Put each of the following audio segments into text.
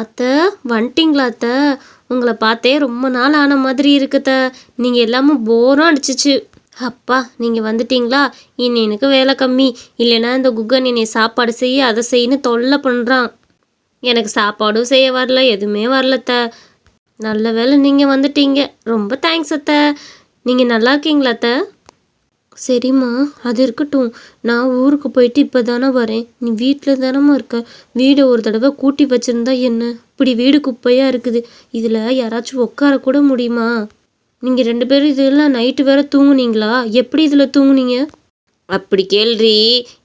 அத்தை வந்துட்டிங்களா அத்தை? உங்களை பார்த்தே ரொம்ப நாள் ஆன மாதிரி இருக்குத்த நீங்கள் எல்லாமும் போரும் அடிச்சிச்சு. அப்பா நீங்கள் வந்துட்டிங்களா? இனி எனக்கு வேலை கம்மி. இல்லைன்னா இந்த குகன் என்னை சாப்பாடு செய்ய அதை செய்யன்னு தொல்லை பண்ணுறான் எனக்கு சாப்பாடும் செய்ய வரல எதுவுமே வரலத்த நல்ல வேலை நீங்கள் வந்துட்டீங்க. ரொம்ப தேங்க்ஸ் அத்தை. நீங்கள் நல்லா இருக்கீங்களா அத்தை? சரிம்மா அது இருக்கட்டும். நான் ஊருக்கு போயிட்டு இப்போ தானே வரேன். நீ வீட்டில் தானம்மா இருக்க? வீடை ஒரு தடவை கூட்டி வச்சிருந்தா என்ன? இப்படி வீடு குப்பையாக இருக்குது. இதில் யாராச்சும் உட்கார கூட முடியுமா? நீங்கள் ரெண்டு பேரும் இதெல்லாம் நைட்டு வேற தூங்குனீங்களா? எப்படி இதில் தூங்குனீங்க? அப்படி கேள்றி.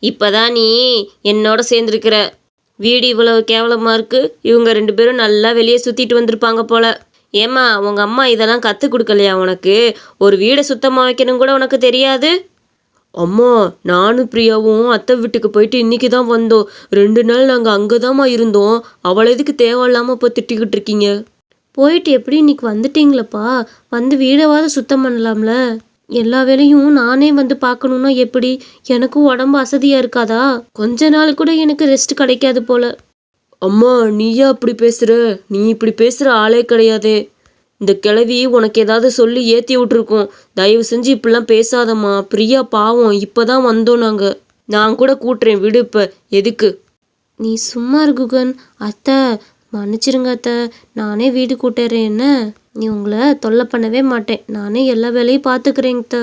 இப்போதான் நீ என்னோட சேர்ந்துருக்கிற. வீடு இவ்வளவு கேவலமாக இருக்குது இவங்க ரெண்டு பேரும் நல்லா வெளியே சுற்றிட்டு வந்திருப்பாங்க போல. ஏம்மா உங்கள் அம்மா இதெல்லாம் கற்றுக் கொடுக்கலையா உனக்கு? ஒரு வீடை சுத்தமாக வைக்கணும் கூட உனக்கு தெரியாது? அம்மா நானும் பிரியாவும் அத்தை வீட்டுக்கு போயிட்டு இன்றைக்கி தான் வந்தோம். ரெண்டு நாள் நாங்கள் அங்கே தாம்மா இருந்தோம். அவளை எதுக்கு தேவையில்லாமல் இப்போ திட்டிக்கிட்டு இருக்கீங்க? போயிட்டு எப்படி இன்னைக்கு வந்துட்டீங்களப்பா? வந்து வீடவாவது சுத்தம் பண்ணலாம்ல? எல்லா வேலையும் நானே வந்து பார்க்கணுன்னா எப்படி? எனக்கும் உடம்பு அசதியாக இருக்காதா? கொஞ்ச நாள் கூட எனக்கு ரெஸ்ட் கிடைக்காது போல. அம்மா நீயா அப்படி பேசுற? நீ இப்படி பேசுற ஆளே கிடையாதே. இந்த கிழவி உனக்கு ஏதாவது சொல்லி ஏத்தி விட்டுருக்கோம். தயவு செஞ்சு இப்படிலாம் பேசாதம்மா. பிரியா பாவம் இப்பதான் வந்தோம் நாங்க. நான் கூட கூட்டுறேன் விடு இப்ப. எதுக்கு? நீ சும்மா இரு குகன். அத்தை மன்னிச்சிருங்க அத்தை. நானே வீடு கூட்டுறேன் என்ன? நீ உங்களை தொல்லை பண்ணவே மாட்டேன். நானே எல்லா வேலையும் பார்த்துக்கிறேங்க அத்தை.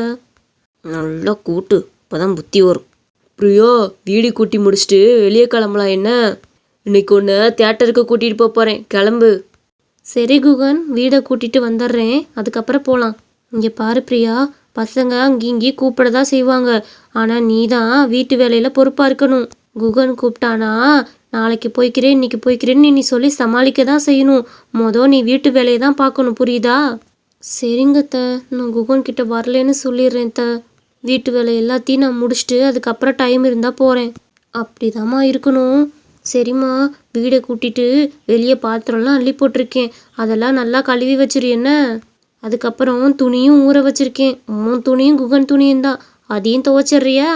நல்லா கூட்டு. இப்பதான் புத்தி வரும். பிரியா வீடு கூட்டி முடிச்சுட்டு வெளியே கிளம்பலாம் என்ன? இன்னைக்கு ஒன்று தேட்டருக்கு கூட்டிட்டு போப் போறேன். கிளம்பு. சரி குகன். வீடை கூட்டிட்டு வந்துடுறேன். அதுக்கப்புறம் போகலாம் இங்கே பாரு பிரியா. பசங்க அங்கேயும் இங்கேயும் கூப்பிட தான் செய்வாங்க. ஆனால் நீ தான் வீட்டு வேலையில் பொறுப்பாக இருக்கணும். குகன் கூப்பிட்டானா நாளைக்கு போய்க்கிறேன் இன்னைக்கு போய்க்கிறேன்னு நீ சொல்லி சமாளிக்க தான் செய்யணும். மொதல் நீ வீட்டு வேலையை தான் பார்க்கணும் புரியுதா? சரிங்க த நான் குகன் கிட்ட வரலைன்னு சொல்லிடுறேன் த வீட்டு வேலை எல்லாத்தையும் நான் முடிச்சுட்டு அதுக்கப்புறம் டைம் இருந்தால் போகிறேன் அப்படிதாம்மா இருக்கணும். சரிம்மா வீடை கூட்டிட்டு வெளியே பாத்திரம்லாம் அள்ளி போட்டிருக்கேன். அதெல்லாம் நல்லா கழுவி வச்சிரு என்ன? அதுக்கப்புறம் துணியும் ஊற வச்சிருக்கேன். உன் துணியும் குகன் துணியும் தான் அதையும் துவைச்சிட்றியா?